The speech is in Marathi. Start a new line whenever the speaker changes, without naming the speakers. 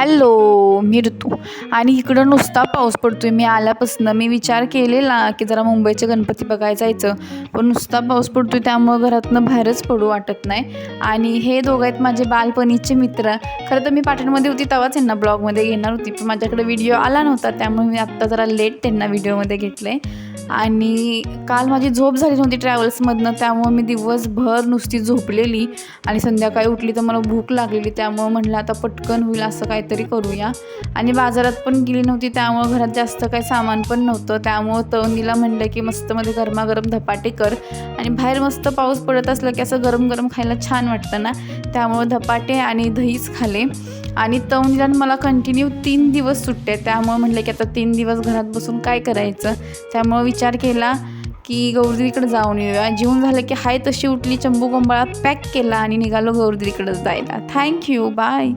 हॅलो मी ऋतू. आणि इकडं नुसता पाऊस पडतोय. मी आल्यापासून मी विचार केलेला की जरा मुंबईचे गणपती बघायला जायचं पण नुसता पाऊस पडतोय त्यामुळं घरातनं बाहेरच पडू वाटत नाही. आणि हे दोघं आहेत माझे बालपणीचे मित्र. खरं तर मी पाटणमध्ये होती तेव्हाच यांना ब्लॉगमध्ये घेणार होती पण माझ्याकडे व्हिडिओ आला नव्हता त्यामुळे मी आत्ता जरा लेट त्यांना व्हिडिओमध्ये घेतले आणि काल माझी झोप झाली नव्हती ट्रॅव्हल्समधनं त्यामुळं मी दिवसभर नुसती झोपलेली. आणि संध्याकाळी उठली तर मला भूक लागलेली त्यामुळं म्हटलं आता पटकन होईल असं काय काहीतरी करूया. आणि बाजारात पण गेली नव्हती त्यामुळं घरात जास्त काही सामान पण नव्हतं. त्यामुळं तवंगीला म्हणलं की मस्तमध्ये गरमागरम धपाटे कर. आणि बाहेर मस्त पाऊस पडत असलं की असं गरम गरम खायला छान वाटतं ना. त्यामुळं धपाटे आणि दहीच खाले. आणि तवनीला मला कंटिन्यू तीन दिवस सुट्टे त्यामुळं म्हटलं की आता तीन दिवस घरात बसून काय करायचं? त्यामुळं विचार केला की गौरदीकडे जाऊन येऊया. जेवण झालं की हाय तशी उठली चंबू गोंबाळा पॅक केला आणि निघालो गौरदीकडे जायला. Thank you bye